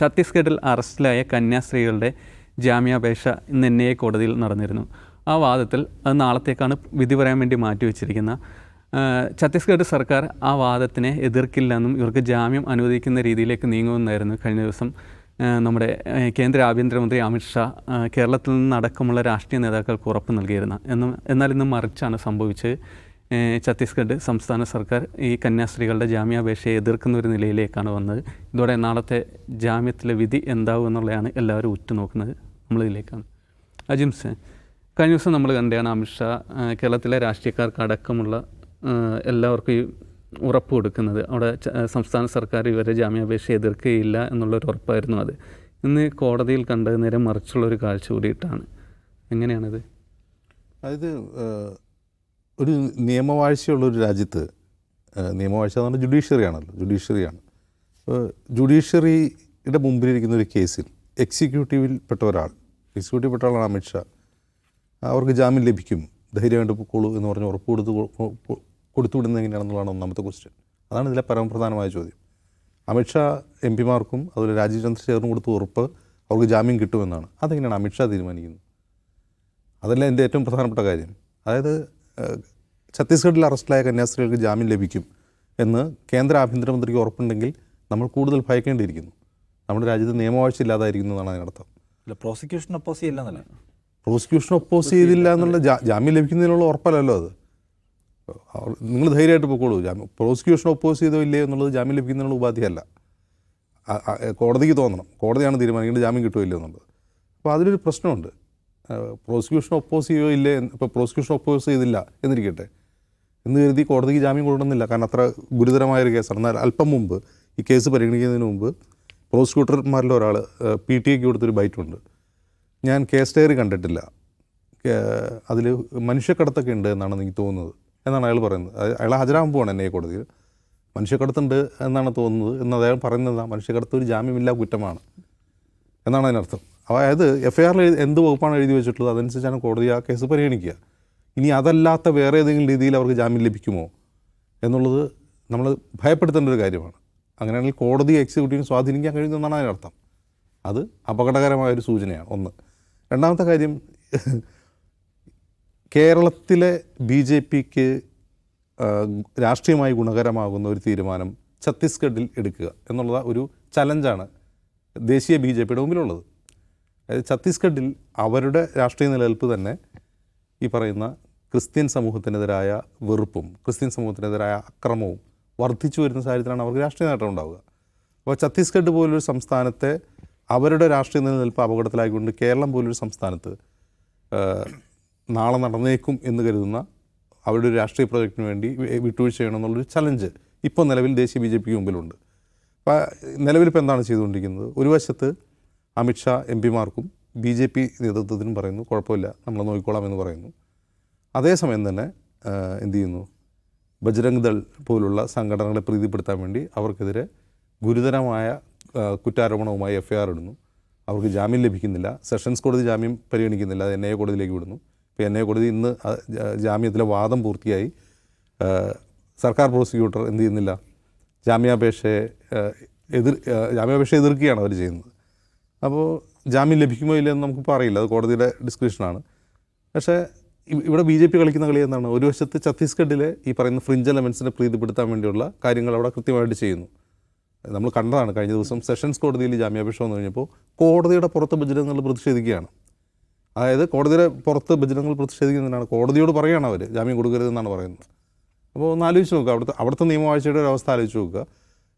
ഛത്തീസ്ഗഡിൽ അറസ്റ്റിലായ കന്യാസ്ത്രീകളുടെ ജാമ്യാപേക്ഷ ഇന്ന് എൻ ഐ കോടതിയിൽ നടന്നിരുന്നു. ആ വാദത്തിൽ അത് നാളത്തേക്കാണ് വിധി പറയാൻ വേണ്ടി മാറ്റിവെച്ചിരിക്കുന്ന ഛത്തീസ്ഗഡ് സർക്കാർ ആ വാദത്തിനെ എതിർക്കില്ലെന്നും ഇവർക്ക് ജാമ്യം അനുവദിക്കുന്ന രീതിയിലേക്ക് നീങ്ങുമെന്നായിരുന്നു കഴിഞ്ഞ ദിവസം നമ്മുടെ കേന്ദ്ര ആഭ്യന്തരമന്ത്രി അമിത്ഷാ കേരളത്തിൽ നിന്നടക്കമുള്ള രാഷ്ട്രീയ നേതാക്കൾക്ക് ഉറപ്പ് നൽകിയിരുന്ന. എന്നും എന്നാൽ ഇന്ന് മറിച്ചാണ് സംഭവിച്ചത്. ഛത്തീസ്ഗഡ് സംസ്ഥാന സർക്കാർ ഈ കന്യാസ്ത്രീകളുടെ ജാമ്യാപേക്ഷയെ എതിർക്കുന്ന ഒരു നിലയിലേക്കാണ് വന്നത്. ഇതോടെ നാളത്തെ ജാമ്യത്തിലെ വിധി എന്താവും എന്നുള്ളതാണ് എല്ലാവരും ഉറ്റുനോക്കുന്നത്. നമ്മളിതിലേക്കാണ്. അജിംസ് കഴിഞ്ഞ ദിവസം നമ്മൾ കണ്ടതാണ് അമിത്ഷാ കേരളത്തിലെ രാഷ്ട്രീയക്കാർക്ക് അടക്കമുള്ള എല്ലാവർക്കും ഈ ഉറപ്പ് കൊടുക്കുന്നത്. അവിടെ സംസ്ഥാന സർക്കാർ ഇവരെ ജാമ്യാപേക്ഷ എതിർക്കുകയില്ല എന്നുള്ളൊരു ഉറപ്പായിരുന്നു അത്. ഇന്ന് കോടതിയിൽ കണ്ടത് നേരെ മറിച്ചുള്ളൊരു കാഴ്ച കൂടിയിട്ടാണ്. എങ്ങനെയാണത്? അതായത് ഒരു നിയമവാഴ്ചയുള്ള ഒരു രാജ്യത്ത് നിയമവാഴ്ച എന്ന് പറഞ്ഞാൽ ജുഡീഷ്യറി ആണല്ലോ ജുഡീഷ്യറിയാണ് ജുഡീഷ്യറിയുടെ മുമ്പിലിരിക്കുന്ന ഒരു കേസിൽ എക്സിക്യൂട്ടീവിൽ പെട്ട ഒരാൾ എക്സിക്യൂട്ടീവ് പെട്ട ആളാണ് അമിത്ഷാ അവർക്ക് ജാമ്യം ലഭിക്കും ധൈര്യമായിട്ട് പൊക്കോളൂ എന്ന് പറഞ്ഞ് ഉറപ്പ് കൊടുത്ത് കൊടുത്തുവിടുന്നത് എങ്ങനെയാണെന്നുള്ളതാണ് ഒന്നാമത്തെ ക്വസ്റ്റ്യൻ അതാണ് ഇതിലെ പരമപ്രധാനമായ ചോദ്യം. അമിത്ഷാ എം പിമാർക്കും അതുപോലെ രാജീവ് ചന്ദ്രശേഖറിനും കൊടുത്ത ഉറപ്പ് അവർക്ക് ജാമ്യം കിട്ടുമെന്നാണ്. അതെങ്ങനെയാണ് അമിത്ഷാ തീരുമാനിക്കുന്നത്? അതല്ല എന്റെ ഏറ്റവും പ്രധാനപ്പെട്ട കാര്യം. അതായത് ഛത്തീസ്ഗഡിൽ അറസ്റ്റിലായ കന്യാസ്ത്രീകൾക്ക് ജാമ്യം ലഭിക്കും എന്ന് കേന്ദ്ര ആഭ്യന്തരമന്ത്രിക്ക് ഉറപ്പുണ്ടെങ്കിൽ നമ്മൾ കൂടുതൽ ഭയക്കേണ്ടിയിരിക്കുന്നു. നമ്മുടെ രാജ്യത്ത് നിയമവാഴ്ച ഇല്ലാതായിരിക്കുന്നു എന്നാണ് അതിനർത്ഥം അല്ല പ്രോസിക്യൂഷൻ ഒപ്പോസ് ചെയ്യില്ല പ്രോസിക്യൂഷൻ ഒപ്പോസ് ചെയ്തില്ല എന്നുള്ള ജാമ്യം ലഭിക്കുന്നതിനുള്ള ഉറപ്പല്ലല്ലോ അത്. നിങ്ങൾ ധൈര്യമായിട്ട് പൊക്കോളൂ. ജാമ്യം പ്രോസിക്യൂഷൻ ഒപ്പോസ് ചെയ്തോ ഇല്ലേ എന്നുള്ളത് ജാമ്യം ലഭിക്കുന്നതിനുള്ള ഉപാധിയല്ല. കോടതിക്ക് തോന്നണം. കോടതിയാണ് തീരുമാനിക്കേണ്ടത്. ജാമ്യം കിട്ടുമോ ഇല്ലയോ എന്നുള്ളത്. അപ്പോൾ അതിലൊരു പ്രശ്നമുണ്ട്. പ്രോസിക്യൂഷൻ ഒപ്പോസ് ചെയ്യോ ഇല്ലേ ഇപ്പോൾ പ്രോസിക്യൂഷൻ ഒപ്പോസ് ചെയ്തില്ല എന്നിരിക്കട്ടെ. എന്ന് കരുതി കോടതിക്ക് ജാമ്യം കൊടുക്കണമെന്നില്ല കാരണം അത്ര ഗുരുതരമായൊരു കേസാണ്. എന്നാൽ അല്പം മുമ്പ് ഈ കേസ് പരിഗണിക്കുന്നതിന് മുമ്പ് പ്രോസിക്യൂട്ടർമാരിൽ ഒരാൾ പി ടി എക്ക് കൊടുത്തൊരു ബൈറ്റുണ്ട്. ഞാൻ കേസ് ഡയറി കണ്ടിട്ടില്ല. അതിൽ മനുഷ്യക്കടത്തൊക്കെ ഉണ്ട് എന്നാണ് എനിക്ക് തോന്നുന്നത് എന്നാണ് അയാൾ പറയുന്നത്. അയാൾ ഹാജരാകാൻ പോവാണ് എന്നെ കോടതിയിൽ. മനുഷ്യക്കടത്തുണ്ട് എന്നാണ് തോന്നുന്നത്. എന്ന് അദ്ദേഹം പറയുന്നത് മനുഷ്യക്കടത്ത് ഒരു ജാമ്യമില്ലാ കുറ്റമാണ് എന്നാണ് അതിനർത്ഥം. അതായത് എഫ് ഐ ആറിൽ എന്ത് വകുപ്പാണ് എഴുതി വെച്ചിട്ടുള്ളത് അതനുസരിച്ചാണ് കോടതി ആ കേസ് പരിഗണിക്കുക. ഇനി അതല്ലാത്ത വേറെ ഏതെങ്കിലും രീതിയിൽ അവർക്ക് ജാമ്യം ലഭിക്കുമോ എന്നുള്ളത് നമ്മൾ ഭയപ്പെടുത്തേണ്ട ഒരു കാര്യമാണ്. അങ്ങനെയാണെങ്കിൽ കോടതി എക്സിക്യൂട്ടീവിന് സ്വാധീനിക്കാൻ കഴിയുമെന്നാണ് അതിനർത്ഥം അത് അപകടകരമായ ഒരു സൂചനയാണ് ഒന്ന്. രണ്ടാമത്തെ കാര്യം കേരളത്തിലെ ബി ജെ പിക്ക് രാഷ്ട്രീയമായി ഗുണകരമാകുന്ന ഒരു തീരുമാനം ഛത്തീസ്ഗഡിൽ എടുക്കുക എന്നുള്ളത് ഒരു ചലഞ്ചാണ് ദേശീയ ബി ജെ പിയുടെ മുമ്പിലുള്ളത്. ഛത്തീസ്ഗഡിൽ അവരുടെ രാഷ്ട്രീയ നിലനിൽപ്പ് തന്നെ ഈ പറയുന്ന ക്രിസ്ത്യൻ സമൂഹത്തിനെതിരായ വെറുപ്പും ക്രിസ്ത്യൻ സമൂഹത്തിനെതിരായ അക്രമവും വർദ്ധിച്ചു വരുന്ന സാഹചര്യത്തിലാണ് അവർക്ക് രാഷ്ട്രീയ നേട്ടം ഉണ്ടാവുക. അപ്പോൾ ഛത്തീസ്ഗഡ് പോലൊരു സംസ്ഥാനത്തെ അവരുടെ രാഷ്ട്രീയ നിലനിൽപ്പ് അപകടത്തിലായിക്കൊണ്ട് കേരളം പോലൊരു സംസ്ഥാനത്ത് നാളെ നടന്നേക്കും എന്ന് കരുതുന്ന അവരുടെ ഒരു രാഷ്ട്രീയ പ്രൊജക്റ്റിന് വേണ്ടി വിട്ടുവീഴ്ച ചെയ്യണമെന്നുള്ളൊരു ചലഞ്ച് ഇപ്പോൾ നിലവിൽ ദേശീയ ബി ജെ പിക്ക് മുമ്പിലുണ്ട്. അപ്പോൾ നിലവിലിപ്പോൾ എന്താണ് ചെയ്തുകൊണ്ടിരിക്കുന്നത്? ഒരു വശത്ത് അമിത്ഷാ എം പിമാർക്കും ബി ജെ പി നേതൃത്വത്തിനും പറയുന്നു കുഴപ്പമില്ല നമ്മൾ നോക്കിക്കോളാം എന്ന് പറയുന്നു. അതേസമയം തന്നെ എന്തു ചെയ്യുന്നു? ബജ്രംഗ് ദൾ പോലുള്ള സംഘടനകളെ പ്രീതിപ്പെടുത്താൻ വേണ്ടി അവർക്കെതിരെ ഗുരുതരമായ കുറ്റാരോപണവുമായി എഫ് ഐ ആർ ഇടുന്നു. അവർക്ക് ജാമ്യം ലഭിക്കുന്നില്ല. സെഷൻസ് കോടതി ജാമ്യം പരിഗണിക്കുന്നില്ല. അത് എൻ ഐ എ കോടതിയിലേക്ക് വിടുന്നു. ഇപ്പോൾ എൻ ഐ എ കോടതി ഇന്ന് ജാമ്യത്തിലെ വാദം പൂർത്തിയായി. സർക്കാർ പ്രോസിക്യൂട്ടർ എന്ത് ചെയ്യുന്നില്ല? ജാമ്യാപേക്ഷയെ എതിർ ജാമ്യാപേക്ഷ എതിർക്കുകയാണ് അവർ ചെയ്യുന്നത്. അപ്പോൾ ജാമ്യം ലഭിക്കുമോ ഇല്ലയെന്ന് നമുക്കിപ്പോൾ അറിയില്ല. അത് കോടതിയുടെ ഡിസ്ക്രിപ്ഷനാണ്. പക്ഷേ ഇവിടെ ബി ജെ പി കളിക്കുന്ന കളി എന്താണ്? ഒരു വശത്ത് ഛത്തീസ്ഗഡിലെ ഈ പറയുന്ന ഫ്രിഞ്ച് എലമെൻസിനെ പ്രീതിപ്പെടുത്താൻ വേണ്ടിയുള്ള കാര്യങ്ങൾ അവിടെ കൃത്യമായിട്ട് ചെയ്യുന്നു. നമ്മൾ കണ്ടതാണ് കഴിഞ്ഞ ദിവസം സെഷൻസ് കോടതിയിൽ ജാമ്യാപേക്ഷ വന്നു കഴിഞ്ഞപ്പോൾ കോടതിയുടെ പുറത്ത് ഭജനങ്ങൾ പ്രതിഷേധിക്കുകയാണ്. അതായത് കോടതിയുടെ പുറത്ത് ഭജനങ്ങൾ പ്രതിഷേധിക്കുന്നതിനാണ്. കോടതിയോട് പറയുകയാണ് അവർ ജാമ്യം കൊടുക്കരുതെന്നാണ് പറയുന്നത്. അപ്പോൾ ഒന്ന് ആലോചിച്ച് നോക്കുക. അവിടുത്തെ അവിടുത്തെ നിയമവാഴ്ചയുടെ ഒരു അവസ്ഥ ആലോചിച്ച് നോക്കുക.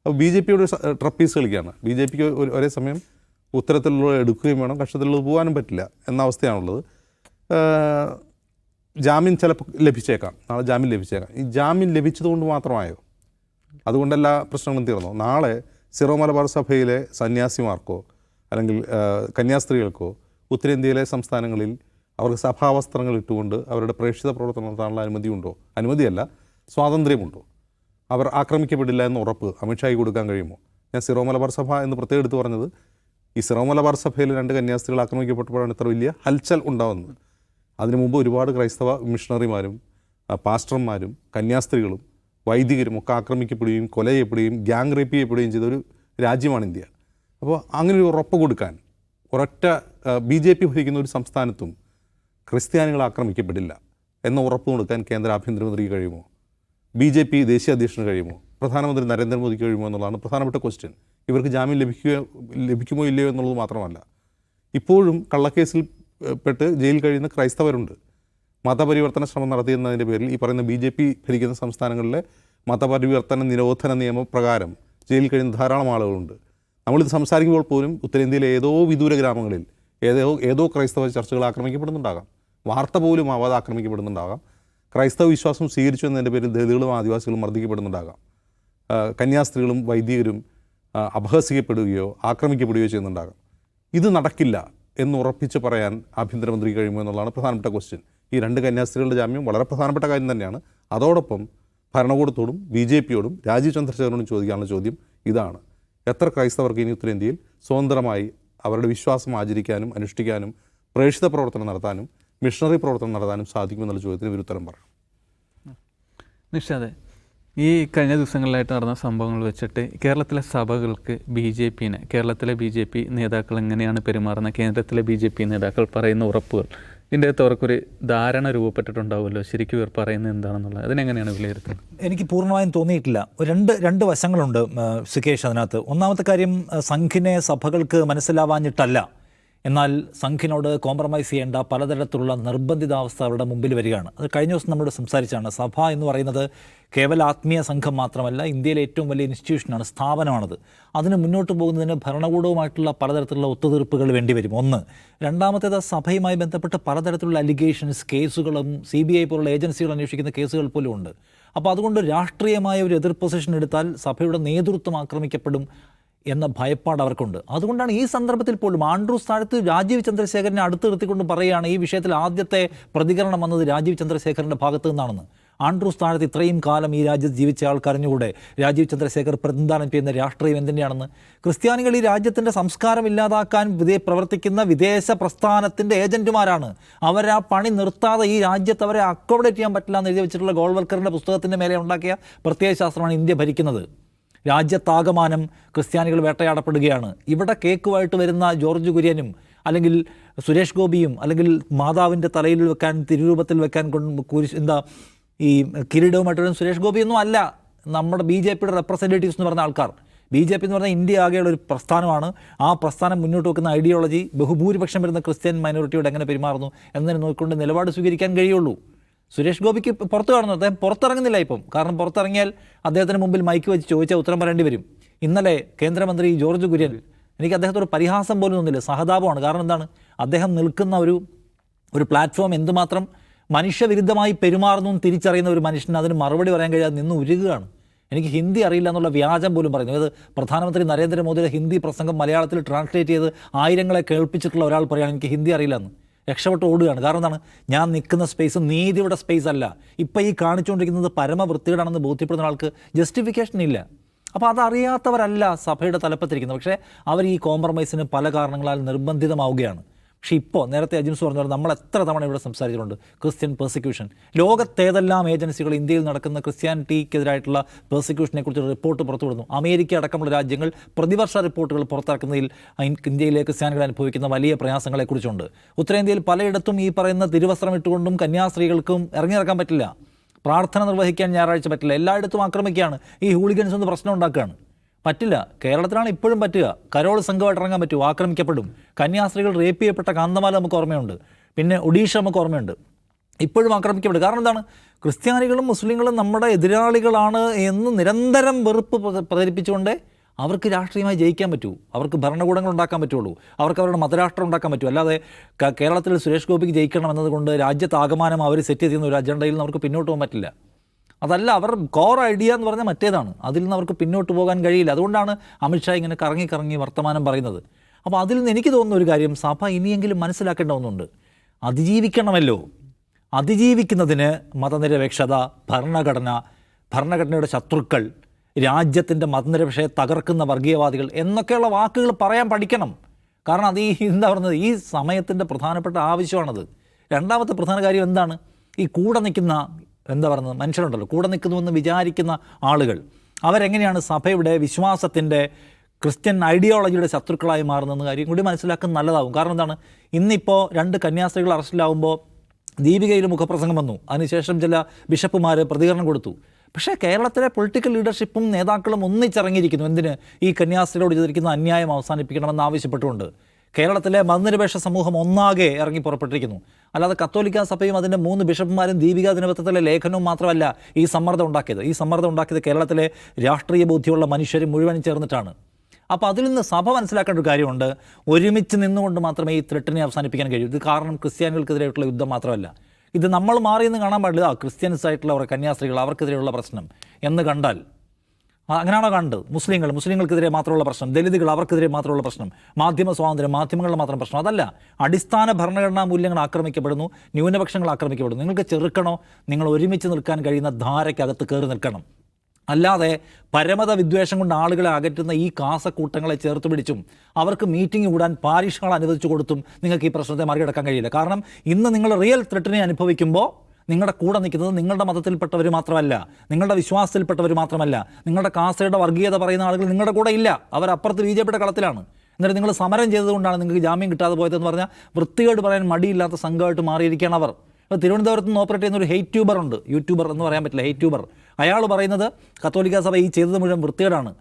അപ്പോൾ ബി ജെ പിയുടെ ട്രപ്പീസ് കളിക്കുകയാണ്. ബി ജെ പിക്ക് ഒരേ സമയം ഉത്തരത്തിലുള്ള എടുക്കുകയും വേണം കക്ഷത്തിലുള്ളത് പോകാനും പറ്റില്ല എന്ന അവസ്ഥയാണുള്ളത്. ജാമ്യം ചിലപ്പോൾ ലഭിച്ചേക്കാം. നാളെ ജാമ്യം ലഭിച്ചേക്കാം. ഈ ജാമ്യം ലഭിച്ചതുകൊണ്ട് മാത്രമായോ? അതുകൊണ്ടല്ല പ്രശ്നങ്ങളും തീർന്നു? നാളെ സിറോ മലബാർ സഭയിലെ സന്യാസിമാർക്കോ അല്ലെങ്കിൽ കന്യാസ്ത്രീകൾക്കോ ഉത്തരേന്ത്യയിലെ സംസ്ഥാനങ്ങളിൽ അവർക്ക് സഭാവസ്ത്രങ്ങൾ ഇട്ടുകൊണ്ട് അവരുടെ പ്രേക്ഷിത പ്രവർത്തനം നടത്താനുള്ള അനുമതിയുണ്ടോ? അനുമതിയല്ല സ്വാതന്ത്ര്യമുണ്ടോ? അവർ ആക്രമിക്കപ്പെടില്ല എന്ന് ഉറപ്പ് അമിത്ഷായി കൊടുക്കാൻ കഴിയുമോ? ഞാൻ സിറോ മലബാർ സഭ എന്ന് പ്രത്യേകം എടുത്തു പറഞ്ഞത് ഈ സിറോ മലബാർ സഭയിൽ രണ്ട് കന്യാസ്ത്രീകൾ ആക്രമിക്കപ്പെട്ടപ്പോഴാണ് ഇത്ര വലിയ ഹൽച്ചൽ ഉണ്ടാകുന്നത് അതിനു മുമ്പ് ഒരുപാട് ക്രൈസ്തവ മിഷണറിമാരും പാസ്റ്റർമാരും കന്യാസ്ത്രീകളും വൈദികരും ഒക്കെ ആക്രമിക്കപ്പെടുകയും കൊല ചെയ്യപ്പെടുകയും ഗ്യാങ് റേപ്പ് ചെയ്യപ്പെടുകയും ചെയ്ത ഒരു രാജ്യമാണ് ഇന്ത്യ. അപ്പോൾ അങ്ങനെ ഒരു ഉറപ്പ് കൊടുക്കാൻ ഒരൊറ്റ ബി ജെ പി ഭരിക്കുന്ന ഒരു സംസ്ഥാനത്തും ക്രിസ്ത്യാനികൾ ആക്രമിക്കപ്പെടില്ല എന്ന ഉറപ്പ് കൊടുക്കാൻ കേന്ദ്ര ആഭ്യന്തരമന്ത്രിക്ക് കഴിയുമോ? ബി ജെ പി ദേശീയ അധ്യക്ഷന് കഴിയുമോ? പ്രധാനമന്ത്രി നരേന്ദ്രമോദിക്ക് കഴിയുമോ എന്നുള്ളതാണ് പ്രധാനപ്പെട്ട ക്വസ്റ്റ്യൻ ഇവർക്ക് ജാമ്യം ലഭിക്കുകയോ ലഭിക്കുമോ ഇല്ലയോ എന്നുള്ളത് മാത്രമല്ല. ഇപ്പോഴും കള്ളക്കേസിൽ പെട്ട് ജയിലിൽ കഴിയുന്ന ക്രൈസ്തവരുണ്ട്. മതപരിവർത്തന ശ്രമം നടത്തിയെന്നതിന്റെ പേരിൽ ഈ പറയുന്ന ബി ജെ പി ഭരിക്കുന്ന സംസ്ഥാനങ്ങളിലെ മതപരിവർത്തന നിരോധന നിയമപ്രകാരം ജയിലിൽ കഴിയുന്ന ധാരാളം ആളുകളുണ്ട്. നമ്മളിത് സംസാരിക്കുമ്പോൾ പോലും ഉത്തരേന്ത്യയിലെ ഏതോ വിദൂര ഗ്രാമങ്ങളിൽ ഏതോ ഏതോ ക്രൈസ്തവ ചർച്ചകൾ ആക്രമിക്കപ്പെടുന്നുണ്ടാകാം. വാർത്ത പോലും ആവാതെ ആക്രമിക്കപ്പെടുന്നുണ്ടാകാം. ക്രൈസ്തവ വിശ്വാസം സ്വീകരിച്ചു എന്നതിന്റെ പേരിൽ ദളിതുകളും ആദിവാസികളും മർദ്ദിക്കപ്പെടുന്നുണ്ടാകാം. കന്യാസ്ത്രീകളും വൈദികരും അപഹസിക്കപ്പെടുകയോ ആക്രമിക്കപ്പെടുകയോ ചെയ്യുന്നുണ്ടാകാം. ഇത് നടക്കില്ല എന്ന് ഉറപ്പിച്ച് പറയാൻ ആഭ്യന്തരമന്ത്രി കഴിയുമോ എന്നുള്ളതാണ് പ്രധാനപ്പെട്ട ക്വസ്റ്റ്യൻ ഈ രണ്ട് കന്യാസ്ത്രീകളുടെ ജാമ്യം വളരെ പ്രധാനപ്പെട്ട കാര്യം തന്നെയാണ്. അതോടൊപ്പം ഭരണകൂടത്തോടും ബി ജെ പിയോടും രാജീവ് ചന്ദ്രശേഖരനോടും ചോദിക്കാനുള്ള ചോദ്യം ഇതാണ്. എത്ര ക്രൈസ്തവർക്ക് ഇനി ഉത്തരേന്ത്യയിൽ സ്വതന്ത്രമായി അവരുടെ വിശ്വാസം ആചരിക്കാനും അനുഷ്ഠിക്കാനും പ്രേക്ഷിത പ്രവർത്തനം നടത്താനും മിഷണറി പ്രവർത്തനം നടത്താനും സാധിക്കുമെന്നുള്ള ചോദ്യത്തിന് ഇവരുത്തരം പറയണം നിഷാദെ ഈ കഴിഞ്ഞ ദിവസങ്ങളിലായിട്ട് നടന്ന സംഭവങ്ങൾ വെച്ചിട്ട് കേരളത്തിലെ സഭകൾക്ക് ബി ജെ പിനെ കേരളത്തിലെ ബി ജെ പി നേതാക്കൾ എങ്ങനെയാണ് പെരുമാറുന്നത് കേന്ദ്രത്തിലെ ബി ജെ പി നേതാക്കൾ പറയുന്ന ഉറപ്പുകൾ ഇതിന്റെ അകത്ത് അവർക്കൊരു ധാരണ രൂപപ്പെട്ടിട്ടുണ്ടാവുമല്ലോ? ശരിക്കും ഇവർ പറയുന്നത് എന്താണെന്നുള്ളത്. അതിനെങ്ങനെയാണ് വിലയിരുത്തുന്നത്? എനിക്ക് പൂർണമായും തോന്നിയിട്ടില്ല. രണ്ട് രണ്ട് വശങ്ങളുണ്ട് സുകേഷ് അതിനകത്ത്. ഒന്നാമത്തെ കാര്യം സംഘിനെ സഭകൾക്ക് മനസ്സിലാവാഞ്ഞിട്ടല്ല. എന്നാൽ സംഘിനോട് കോംപ്രമൈസ് ചെയ്യേണ്ട പലതരത്തിലുള്ള നിർബന്ധിതാവസ്ഥ അവരുടെ മുമ്പിൽ വരികയാണ്. അത് കഴിഞ്ഞ ദിവസം നമ്മളോട് സംസാരിച്ചാണ്. സഭ എന്ന് പറയുന്നത് കേവല ആത്മീയ സംഘം മാത്രമല്ല ഇന്ത്യയിലെ ഏറ്റവും വലിയ ഇൻസ്റ്റിറ്റ്യൂഷനാണ് സ്ഥാപനമാണത്. അതിന് മുന്നോട്ട് പോകുന്നതിന് ഭരണകൂടവുമായിട്ടുള്ള പലതരത്തിലുള്ള ഒത്തുതീർപ്പുകൾ വേണ്ടിവരും ഒന്ന് രണ്ടാമത്തേത് സഭയുമായി ബന്ധപ്പെട്ട് പലതരത്തിലുള്ള അലിഗേഷൻസ് കേസുകളും സി ബി ഐ പോലുള്ള ഏജൻസികൾ അന്വേഷിക്കുന്ന കേസുകൾ പോലും ഉണ്ട്. അപ്പോൾ അതുകൊണ്ട് രാഷ്ട്രീയമായ ഒരു എതിർ പൊസിഷൻ എടുത്താൽ സഭയുടെ നേതൃത്വം ആക്രമിക്കപ്പെടും. എന്ന ഭയപ്പാട് അവർക്കുണ്ട്. അതുകൊണ്ടാണ് ഈ സന്ദർഭത്തിൽ പോലും ആൻഡ്രൂസ് സ്ഥാനത്ത് രാജീവ് ചന്ദ്രശേഖരനെ അടുത്ത് നിർത്തിക്കൊണ്ട് പറയുകയാണ് ഈ വിഷയത്തിൽ ആദ്യത്തെ പ്രതികരണം വന്നത് രാജീവ് ചന്ദ്രശേഖരന്റെ ഭാഗത്തു നിന്നാണെന്ന്. ആൻഡ്രൂസ് സ്ഥാനത്ത് ഇത്രയും കാലം ഈ രാജ്യത്ത് ജീവിച്ച ആൾക്കറിഞ്ഞുകൂടെ രാജീവ് ചന്ദ്രശേഖർ പ്രതിനിധാനം ചെയ്യുന്ന രാഷ്ട്രീയം എന്തിനാണെന്ന് ക്രിസ്ത്യാനികൾ ഈ രാജ്യത്തിന്റെ സംസ്കാരം ഇല്ലാതാക്കാൻ വിധേ പ്രവർത്തിക്കുന്ന വിദേശ പ്രസ്ഥാനത്തിന്റെ ഏജന്റുമാരാണ് അവർ ആ പണി നിർത്താതെ ഈ രാജ്യത്ത് അവരെ അക്കോമഡേറ്റ് ചെയ്യാൻ പറ്റില്ല എന്ന് എഴുതി വെച്ചിട്ടുള്ള ഗോൾവൽക്കറിന്റെ പുസ്തകത്തിന്റെ മേലെ ഉണ്ടാക്കിയ പ്രത്യയശാസ്ത്രമാണ് ഇന്ത്യ ഭരിക്കുന്നത്. രാജ്യത്താകമാനം ക്രിസ്ത്യാനികൾ വേട്ടയാടപ്പെടുകയാണ്. ഇവിടെ കേക്കുമായിട്ട് വരുന്ന ജോർജ് കുര്യനും അല്ലെങ്കിൽ സുരേഷ് ഗോപിയും അല്ലെങ്കിൽ മാതാവിന്റെ തലയിൽ വെക്കാൻ തിരുരൂപത്തിൽ വെക്കാൻ കുരിശ് എന്താ ഈ കിരീടവുമായിട്ട് സുരേഷ് ഗോപിയൊന്നും അല്ല. നമ്മുടെ ബി ജെ പിയുടെ റെപ്രസെന്റേറ്റീവ്സ് എന്ന് പറഞ്ഞ ആൾക്കാർ. ബി ജെ പി എന്ന് പറഞ്ഞാൽ ഇന്ത്യ ആകെയുള്ള ഒരു പ്രസ്ഥാനമാണ്. ആ പ്രസ്ഥാനം മുന്നോട്ട് വെക്കുന്ന ഐഡിയോളജി ബഹുഭൂരിപക്ഷം വരുന്ന ക്രിസ്ത്യൻ മൈനോറിറ്റിയോട് എങ്ങനെ പെരുമാറുന്നു എന്നതിനെ നോക്കിക്കൊണ്ട് നിലപാട് സ്വീകരിക്കാൻ കഴിയുള്ളൂ. സുരേഷ് ഗോപിക്ക് പുറത്തു കാണുന്നു. അദ്ദേഹം പുറത്തിറങ്ങുന്നില്ല ഇപ്പം. കാരണം പുറത്തിറങ്ങിയാൽ അദ്ദേഹത്തിന് മുമ്പിൽ മൈക്ക് വെച്ച് ചോദിച്ചാൽ ഉത്തരം പറയേണ്ടി വരും. ഇന്നലെ കേന്ദ്രമന്ത്രി ജോർജ് കുര്യൻ എനിക്ക് അദ്ദേഹത്തോട് പരിഹാസം പോലും ഒന്നുമില്ല സഹതാപമാണ്. കാരണം എന്താണ്? അദ്ദേഹം നിൽക്കുന്ന ഒരു ഒരു പ്ലാറ്റ്ഫോം എന്തുമാത്രം മനുഷ്യവിരുദ്ധമായി പെരുമാറുന്നു തിരിച്ചറിയുന്ന ഒരു മനുഷ്യന് അതിന് മറുപടി പറയാൻ കഴിയാതെ നിന്ന് ഉരുകുകയാണ്. എനിക്ക് ഹിന്ദി അറിയില്ല എന്നുള്ള വ്യാജം പോലും പറയുന്നു. അത് പ്രധാനമന്ത്രി നരേന്ദ്രമോദിയുടെ ഹിന്ദി പ്രസംഗം മലയാളത്തിൽ ട്രാൻസ്ലേറ്റ് ചെയ്ത് ആയിരങ്ങളെ കേൾപ്പിച്ചിട്ടുള്ള ഒരാൾ പറയുകയാണ് എനിക്ക് ഹിന്ദി അറിയില്ല എന്ന്. രക്ഷപ്പെട്ട് ഓടുകയാണ്. കാരണം എന്താണ്? ഞാൻ നിൽക്കുന്ന സ്പേസ് നീതിയുടെ സ്പേസ് അല്ല. ഇപ്പം ഈ കാണിച്ചുകൊണ്ടിരിക്കുന്നത് പരമവൃത്തികേടാണെന്ന് ബോധ്യപ്പെടുന്ന ആൾക്ക് ജസ്റ്റിഫിക്കേഷൻ ഇല്ല. അപ്പോൾ അതറിയാത്തവരല്ല സഭയുടെ തലപ്പത്തിരിക്കുന്നത്. പക്ഷേ അവർ ഈ കോംപ്രമൈസിന് പല കാരണങ്ങളാൽ നിർബന്ധിതമാവുകയാണ്. പക്ഷേ ഇപ്പോൾ നേരത്തെ അജിൻസ് പറഞ്ഞ നമ്മൾ എത്ര തവണ ഇവിടെ സംസാരിച്ചിട്ടുണ്ട്? ക്രിസ്ത്യൻ പെർസിക്യൂഷൻ ലോകത്തേതെല്ലാം ഏജൻസികൾ ഇന്ത്യയിൽ നടക്കുന്ന ക്രിസ്ത്യാനിറ്റിക്കെതിരായിട്ടുള്ള പെർസിക്യൂഷനെ കുറിച്ചൊരു റിപ്പോർട്ട് പുറത്തുവിടുന്നു അമേരിക്ക അടക്കമുള്ള രാജ്യങ്ങൾ പ്രതിവർഷ റിപ്പോർട്ടുകൾ പുറത്തിറക്കുന്നതിൽ ഇന്ത്യയിലെ ക്രിസ്ത്യാനികൾ അനുഭവിക്കുന്ന വലിയ പ്രയാസങ്ങളെക്കുറിച്ചുണ്ട്. ഉത്തരേന്ത്യയിൽ പലയിടത്തും ഈ പറയുന്ന തിരുവസ്ത്രം ഇട്ടുകൊണ്ടും കന്യാസ്ത്രീകൾക്കും ഇറങ്ങിയിറക്കാൻ പറ്റില്ല. പ്രാർത്ഥന നിർവഹിക്കാൻ ഞായറാഴ്ച പറ്റില്ല. എല്ലായിടത്തും ആക്രമിക്കുകയാണ്. ഈ ഹൂളിഗൻസ് ഒന്ന് പ്രശ്നം ഉണ്ടാക്കുകയാണ്. പറ്റില്ല. കേരളത്തിലാണ് ഇപ്പോഴും പറ്റുക. കരോൾ സംഘമായിട്ട് ഇറങ്ങാൻ പറ്റും. ആക്രമിക്കപ്പെടും. കന്യാസ്ത്രീകൾ റേപ്പ് ചെയ്യപ്പെട്ട കാന്തമാല നമുക്ക് ഓർമ്മയുണ്ട്. പിന്നെ ഒഡീഷ നമുക്ക് ഓർമ്മയുണ്ട്. ഇപ്പോഴും ആക്രമിക്കപ്പെടും. കാരണം എന്താണ്? ക്രിസ്ത്യാനികളും മുസ്ലിങ്ങളും നമ്മുടെ എതിരാളികളാണ് എന്ന് നിരന്തരം വെറുപ്പ് പ്രച- പ്രചരിപ്പിച്ചുകൊണ്ട് അവർക്ക് രാഷ്ട്രീയമായി ജയിക്കാൻ പറ്റൂ. അവർക്ക് ഭരണകൂടങ്ങൾ ഉണ്ടാക്കാൻ പറ്റുള്ളൂ. അവർക്ക് അവരുടെ മതരാഷ്ട്രം ഉണ്ടാക്കാൻ പറ്റൂ. അല്ലാതെ കേരളത്തിൽ സുരേഷ് ഗോപിക്ക് ജയിക്കണം എന്നതുകൊണ്ട് രാജ്യത്താകമാനം അവർ സെറ്റ് ചെയ്യുന്ന ഒരു അജണ്ടയിൽ അവർക്ക് പിന്നോട്ട് പോകാൻ പറ്റില്ല. അതല്ല അവർ കോർ ഐഡിയ എന്ന് പറഞ്ഞാൽ മറ്റേതാണ്. അതിൽ നിന്ന് അവർക്ക് പിന്നോട്ട് പോകാൻ കഴിയില്ല. അതുകൊണ്ടാണ് അമിത്ഷാ ഇങ്ങനെ കറങ്ങി കറങ്ങി വർത്തമാനം പറയുന്നത്. അപ്പോൾ അതിൽ നിന്ന് എനിക്ക് തോന്നുന്ന ഒരു കാര്യം സഭ ഇനിയെങ്കിലും മനസ്സിലാക്കേണ്ട ഒന്നുണ്ട്. അതിജീവിക്കണമല്ലോ. അതിജീവിക്കുന്നതിന് മതനിരപേക്ഷത ഭരണഘടന ഭരണഘടനയുടെ ശത്രുക്കൾ രാജ്യത്തിന്റെ മതനിരപേക്ഷയെ തകർക്കുന്ന വർഗീയവാദികൾ എന്നൊക്കെയുള്ള വാക്കുകൾ പറയാൻ പഠിക്കണം. കാരണം അത് ഈ എന്താ പറയുന്നത്? ഈ സമയത്തിന്റെ പ്രധാനപ്പെട്ട ആവശ്യമാണത്. രണ്ടാമത്തെ പ്രധാന കാര്യം എന്താണ്? ഈ കൂടെ നിൽക്കുന്ന എന്താ പറയുന്നത്? മനുഷ്യരുണ്ടല്ലോ. കൂടെ നിൽക്കുന്നുവെന്ന് വിചാരിക്കുന്ന ആളുകൾ. അവരെങ്ങനെയാണ് സഭയുടെ വിശ്വാസത്തിന്റെ ക്രിസ്ത്യൻ ഐഡിയോളജിയുടെ ശത്രുക്കളായി മാറുന്നെന്ന കാര്യം കൂടി മനസ്സിലാക്കുന്നത് നല്ലതാകും. കാരണം എന്താണ്? ഇന്നിപ്പോൾ രണ്ട് കന്യാസ്ത്രീകൾ അറസ്റ്റിലാവുമ്പോൾ ദീപികയിൽ മുഖപ്രസംഗം വന്നു. അതിനുശേഷം ചില ബിഷപ്പുമാർ പ്രതികരണം കൊടുത്തു. പക്ഷേ കേരളത്തിലെ പൊളിറ്റിക്കൽ ലീഡർഷിപ്പും നേതാക്കളും ഒന്നിച്ചിറങ്ങിയിരിക്കുന്നു. എന്തിന്? ഈ കന്യാസ്ത്രീകളോട് ചെയ്തിരിക്കുന്ന അന്യായം അവസാനിപ്പിക്കണമെന്ന് ആവശ്യപ്പെട്ടുകൊണ്ട്. കേരളത്തിലെ മതനിരപേക്ഷ സമൂഹം ഒന്നാകെ ഇറങ്ങി പുറപ്പെട്ടിരിക്കുന്നു. അല്ലാതെ കത്തോലിക്ക സഭയും അതിന്റെ മൂന്ന് ബിഷപ്പുമാരും ദീപിക ദിനപത്രത്തിലെ ലേഖനവും മാത്രമല്ല ഈ സമ്മർദ്ദം ഉണ്ടാക്കിയത്. ഈ സമ്മർദ്ദം ഉണ്ടാക്കിയത് കേരളത്തിലെ രാഷ്ട്രീയ ബോധ്യമുള്ള മനുഷ്യർ മുഴുവൻ ചേർന്നിട്ടാണ്. അപ്പോൾ അതിൽ നിന്ന് സഭ മനസ്സിലാക്കേണ്ട ഒരു കാര്യമുണ്ട്. ഒരുമിച്ച് നിന്നുകൊണ്ട് മാത്രമേ ഈ ത്രെട്ടിനെ അവസാനിപ്പിക്കാൻ കഴിയൂ. ഇത് കാരണം ക്രിസ്ത്യാനികൾക്കെതിരെയുള്ള യുദ്ധം മാത്രമല്ല. ഇത് നമ്മൾ മാറിയെന്ന് കാണാൻ പാടില്ല. ക്രിസ്ത്യൻസ് ആയിട്ടുള്ള അവരുടെ കന്യാസ്ത്രീകൾ അവർക്കെതിരെയുള്ള പ്രശ്നം എന്ന് കണ്ടാൽ അങ്ങനെയാണോ കണ്ടത്? മുസ്ലിങ്ങൾ മുസ്ലിങ്ങൾക്കെതിരെ മാത്രമുള്ള പ്രശ്നം ദലിതുകൾ അവർക്കെതിരെ മാത്രമുള്ള പ്രശ്നം മാധ്യമ സ്വാതന്ത്ര്യം മാധ്യമങ്ങളുടെ മാത്രം പ്രശ്നം അതല്ല അടിസ്ഥാന ഭരണഘടനാ മൂല്യങ്ങൾ ആക്രമിക്കപ്പെടുന്നു ന്യൂനപക്ഷങ്ങൾ ആക്രമിക്കപ്പെടുന്നു. നിങ്ങൾക്ക് ചെറുക്കണോ നിങ്ങൾ ഒരുമിച്ച് നിൽക്കാൻ കഴിയുന്ന ധാരയ്ക്കകത്ത് കയറി നിൽക്കണം. അല്ലാതെ പരമത വിദ്വേഷം കൊണ്ട് ആളുകളെ അകറ്റുന്ന ഈ കാസക്കൂട്ടങ്ങളെ ചേർത്ത് പിടിച്ചും അവർക്ക് മീറ്റിംഗ് കൂടാൻ പാരീക്ഷകൾ അനുവദിച്ചു കൊടുത്തും നിങ്ങൾക്ക് ഈ പ്രശ്നത്തെ മറികടക്കാൻ കഴിയില്ല. കാരണം ഇന്ന് നിങ്ങൾ റിയൽ ത്രെട്ടിനെ അനുഭവിക്കുമ്പോൾ നിങ്ങളുടെ കൂടെ നിൽക്കുന്നത് നിങ്ങളുടെ മതത്തിൽപ്പെട്ടവർ മാത്രമല്ല നിങ്ങളുടെ വിശ്വാസത്തിൽപ്പെട്ടവർ മാത്രമല്ല. നിങ്ങളുടെ കാസയുടെ വർഗീയത പറയുന്ന ആളുകൾ നിങ്ങളുടെ കൂടെ ഇല്ല. അവരപ്പുറത്ത് ബി ജെ പിയുടെ കളത്തിലാണ്. എന്നിട്ട് നിങ്ങൾ സമരം ചെയ്തതുകൊണ്ടാണ് നിങ്ങൾക്ക് ജാമ്യം കിട്ടാതെ പോയതെന്ന് പറഞ്ഞാൽ വൃത്തികേട് പറയാൻ മടിയില്ലാത്ത സംഘമായിട്ട് മാറിയിരിക്കുകയാണ് അവർ. ഇപ്പോൾ തിരുവനന്തപുരത്ത് നിന്ന് ഓപ്പറേറ്റ് ചെയ്യുന്ന ഒരു ഹെയ്റ്റ് ട്യൂബർ ഉണ്ട്. യൂട്യൂബർ എന്ന് പറയാൻ പറ്റില്ല ഹെയ്റ്റ് ട്യൂബർ. അയാൾ പറയുന്നത് കത്തോലിക്ക സഭ ഈ ചെയ്തത് മുഴുവൻ വൃത്തികേടാണ്.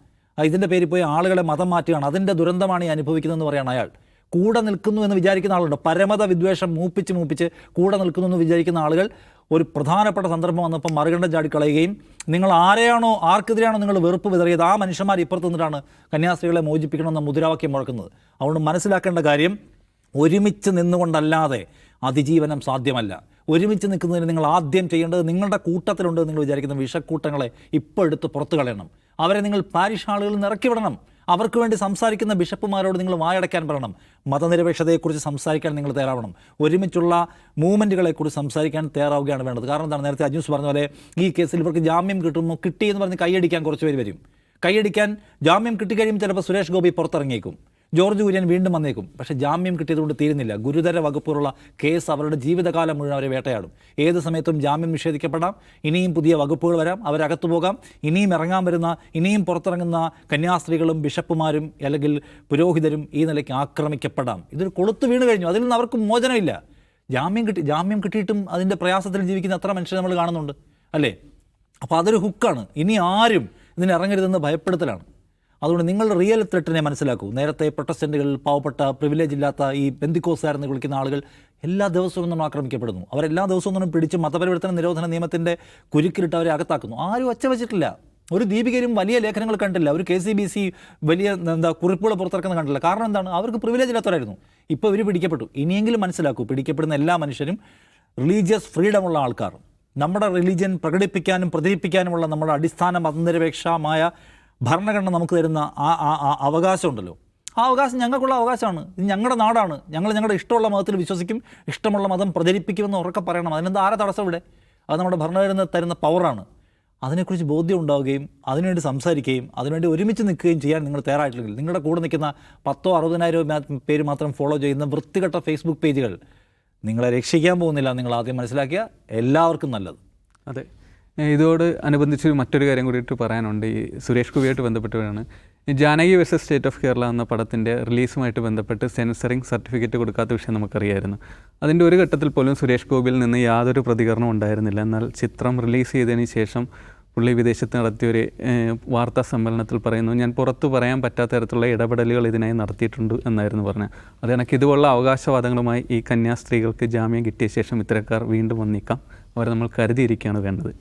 ഇതിന്റെ പേരിൽ പോയി ആളുകളെ മതം മാറ്റുകയാണ്. അതിന്റെ ദുരന്തമാണ് ഈ അനുഭവിക്കുന്നതെന്ന് പറയുകയാണ് അയാൾ. കൂടെ നിൽക്കുന്നു എന്ന് വിചാരിക്കുന്ന ആളുണ്ട്. പരമത വിദ്വേഷം മൂപ്പിച്ച് മൂപ്പിച്ച് കൂടെ നിൽക്കുന്നു എന്ന് വിചാരിക്കുന്ന ആളുകൾ ഒരു പ്രധാനപ്പെട്ട സന്ദർഭം വന്നപ്പോൾ മറുകണ്ഠം ചാടിക്കളയുകയും നിങ്ങൾ ആരെയാണോ ആർക്കെതിരെയാണോ നിങ്ങൾ വെറുപ്പ് വിതറിയത്? ആ മനുഷ്യന്മാർ ഇപ്പുറത്ത് നിന്നിട്ടാണ് കന്യാസ്ത്രീകളെ മോചിപ്പിക്കണമെന്ന മുദ്രാവാക്യം മുഴക്കുന്നത്. അതുകൊണ്ട് മനസ്സിലാക്കേണ്ട കാര്യം ഒരുമിച്ച് നിന്നുകൊണ്ടല്ലാതെ അതിജീവനം സാധ്യമല്ല. ഒരുമിച്ച് നിൽക്കുന്നതിന് നിങ്ങൾ ആദ്യം ചെയ്യേണ്ടത് നിങ്ങളുടെ കൂട്ടത്തിലുണ്ട് നിങ്ങൾ വിചാരിക്കുന്ന വിഷക്കൂട്ടങ്ങളെ ഇപ്പോൾ എടുത്ത് പുറത്തു കളയണം. അവരെ നിങ്ങൾ പാരിഷ് ആളുകളിൽ നിന്ന് ഇറക്കി വിടണം. അവർക്ക് വേണ്ടി സംസാരിക്കുന്ന ബിഷപ്പുമാരോട് നിങ്ങൾ വായടയ്ക്കാൻ പറയണം. മതനിരപേക്ഷതയെക്കുറിച്ച് സംസാരിക്കാൻ നിങ്ങൾ തയ്യാറാവണം. ഒരുമിച്ചുള്ള മൂവ്മെന്റുകളെക്കുറിച്ച് സംസാരിക്കാൻ തയ്യാറാവുകയാണ് വേണ്ടത്. കാരണം എന്താണ്? നേരത്തെ അജ്യൂസ് പറഞ്ഞ പോലെ ഈ കേസിൽ ഇവർക്ക് ജാമ്യം കിട്ടുന്നു കിട്ടിയെന്ന് പറഞ്ഞ് കൈയടിക്കാൻ കുറച്ച് പേര് വരും. കൈയടിക്കാൻ ജാമ്യം കിട്ടിക്കഴിയുമ്പോൾ ചിലപ്പോൾ സുരേഷ് ഗോപി പുറത്തിറങ്ങിയേക്കും. ജോർജ് കുര്യൻ വീണ്ടും വന്നേക്കും. പക്ഷേ ജാമ്യം കിട്ടിയതുകൊണ്ട് തീരുന്നില്ല. ഗുരുതര വകുപ്പുകളുള്ള കേസ് അവരുടെ ജീവിതകാലം മുഴുവൻ അവരെ വേട്ടയാടും. ഏത് സമയത്തും ജാമ്യം നിഷേധിക്കപ്പെടാം. ഇനിയും പുതിയ വകുപ്പുകൾ വരാം. അവരകത്തു പോകാം. ഇനിയും ഇറങ്ങാൻ വരുന്ന ഇനിയും പുറത്തിറങ്ങുന്ന കന്യാസ്ത്രീകളും ബിഷപ്പുമാരും അല്ലെങ്കിൽ പുരോഹിതരും ഈ നിലയ്ക്ക് ആക്രമിക്കപ്പെടാം. ഇതൊരു കൊളുത്ത് വീണ് കഴിഞ്ഞു. അതിൽ നിന്ന് അവർക്ക് മോചനമില്ല. ജാമ്യം കിട്ടി ജാമ്യം കിട്ടിയിട്ടും അതിന്റെ പ്രയാസത്തിൽ ജീവിക്കുന്ന അത്ര മനുഷ്യരെ നമ്മൾ കാണുന്നുണ്ട്? അല്ലേ? അപ്പോൾ അതൊരു ഹുക്കാണ്. ഇനി ആരും ഇതിന് ഇറങ്ങരുതെന്ന് ഭയപ്പെടുത്തലാണ്. അതുകൊണ്ട് നിങ്ങൾ റിയൽ ത്രെട്ടിനെ മനസ്സിലാക്കൂ. നേരത്തെ പ്രൊട്ടസ്റ്റന്റുകൾ പാവപ്പെട്ട പ്രിവിലേജ് ഇല്ലാത്ത ഈ ബന്ദിക്കോസാരെന്ന് വിളിക്കുന്ന ആളുകൾ എല്ലാ ദിവസവും നമ്മൾ ആക്രമിക്കപ്പെടുന്നു. അവരെല്ലാ ദിവസവും ഒന്നും പിടിച്ച് മതപരിവർത്തന നിരോധന നിയമത്തിന്റെ കുരുക്കിലിട്ട് അവരെ അകത്താക്കുന്നു. ആരും ഒച്ച വെച്ചിട്ടില്ല ഒരു ദീപികയും വലിയ ലേഖനങ്ങൾ കണ്ടില്ല. ഒരു കെ സി ബി സി വലിയ എന്താ കുറിപ്പുകൾ പുറത്തിറക്കുന്നത് കണ്ടില്ല. കാരണം എന്താണ്? അവർക്ക് പ്രിവിലേജ് ഇല്ലാത്തവരായിരുന്നു. ഇപ്പോൾ ഇവർ പിടിക്കപ്പെട്ടു. ഇനിയെങ്കിലും മനസ്സിലാക്കൂ. പിടിക്കപ്പെടുന്ന എല്ലാ മനുഷ്യരും റിലീജിയസ് ഫ്രീഡമുള്ള ആൾക്കാർ. നമ്മുടെ റിലീജിയൻ പ്രകടിപ്പിക്കാനും പ്രചരിപ്പിക്കാനുമുള്ള നമ്മുടെ അടിസ്ഥാന മതനിരപേക്ഷമായ ഭരണഘടന നമുക്ക് തരുന്ന ആ ആ ആ അവകാശമുണ്ടല്ലോ. ആ അവകാശം ഞങ്ങൾക്കുള്ള അവകാശമാണ്. ഇത് ഞങ്ങളുടെ നാടാണ്. ഞങ്ങൾ ഞങ്ങളുടെ ഇഷ്ടമുള്ള മതത്തിൽ വിശ്വസിക്കും ഇഷ്ടമുള്ള മതം പ്രചരിപ്പിക്കുമെന്ന് ഉറക്കെ പറയണം. അതിനെന്താ ആരെ തടസ്സം ഇവിടെ? അത് നമ്മുടെ ഭരണഘടന തരുന്ന പവറാണ്. അതിനെക്കുറിച്ച് ബോധ്യം ഉണ്ടാവുകയും അതിനുവേണ്ടി സംസാരിക്കുകയും അതിനുവേണ്ടി ഒരുമിച്ച് നിൽക്കുകയും ചെയ്യാൻ നിങ്ങൾ തയ്യാറായിട്ടില്ലെങ്കിൽ നിങ്ങളുടെ കൂടെ നിൽക്കുന്ന പത്തോ അറുപതിനായിരം പേര് മാത്രം ഫോളോ ചെയ്യുന്ന വൃത്തികെട്ട ഫേസ്ബുക്ക് പേജുകൾ നിങ്ങളെ രക്ഷിക്കാൻ പോകുന്നില്ല. നിങ്ങൾ ആദ്യം മനസ്സിലാക്കിയ എല്ലാവർക്കും നല്ലത്. അതെ. ഇതോട് അനുബന്ധിച്ച് മറ്റൊരു കാര്യം കൂടിയിട്ട് പറയാനുണ്ട്. ഈ സുരേഷ് ഗോപിയായിട്ട് ബന്ധപ്പെട്ടാണ് Janaki versus state of Kerala എന്ന പടത്തിന്റെ റിലീസുമായിട്ട് ബന്ധപ്പെട്ട് സെൻസറിങ് സർട്ടിഫിക്കറ്റ് കൊടുക്കാത്ത വിഷയം നമുക്കറിയായിരുന്നു. അതിന്റെ ഒരു ഘട്ടത്തിൽ പോലും സുരേഷ് ഗോപിയിൽ നിന്ന് യാതൊരു പ്രതികരണവും ഉണ്ടായിരുന്നില്ല. എന്നാൽ ചിത്രം റിലീസ് ചെയ്തതിന് ശേഷം പുള്ളി വിദേശത്ത് നടത്തിയൊരു വാർത്താ സമ്മേളനത്തിൽ പറയുന്നു ഞാൻ പുറത്തു പറയാൻ പറ്റാത്ത തരത്തിലുള്ള ഇടപെടലുകൾ ഇതിനായി നടത്തിയിട്ടുണ്ട് എന്നായിരുന്നു പറഞ്ഞത്. അത് കണക്ക് ഇതുപോലുള്ള അവകാശവാദങ്ങളുമായി ഈ കന്യാസ്ത്രീകൾക്ക് ജാമ്യം കിട്ടിയ ശേഷം ഇത്തരക്കാർ വീണ്ടും വന്നിക്കാം. അവരെ നമ്മൾ കരുതിയിരിക്കുകയാണ് വേണ്ടത്.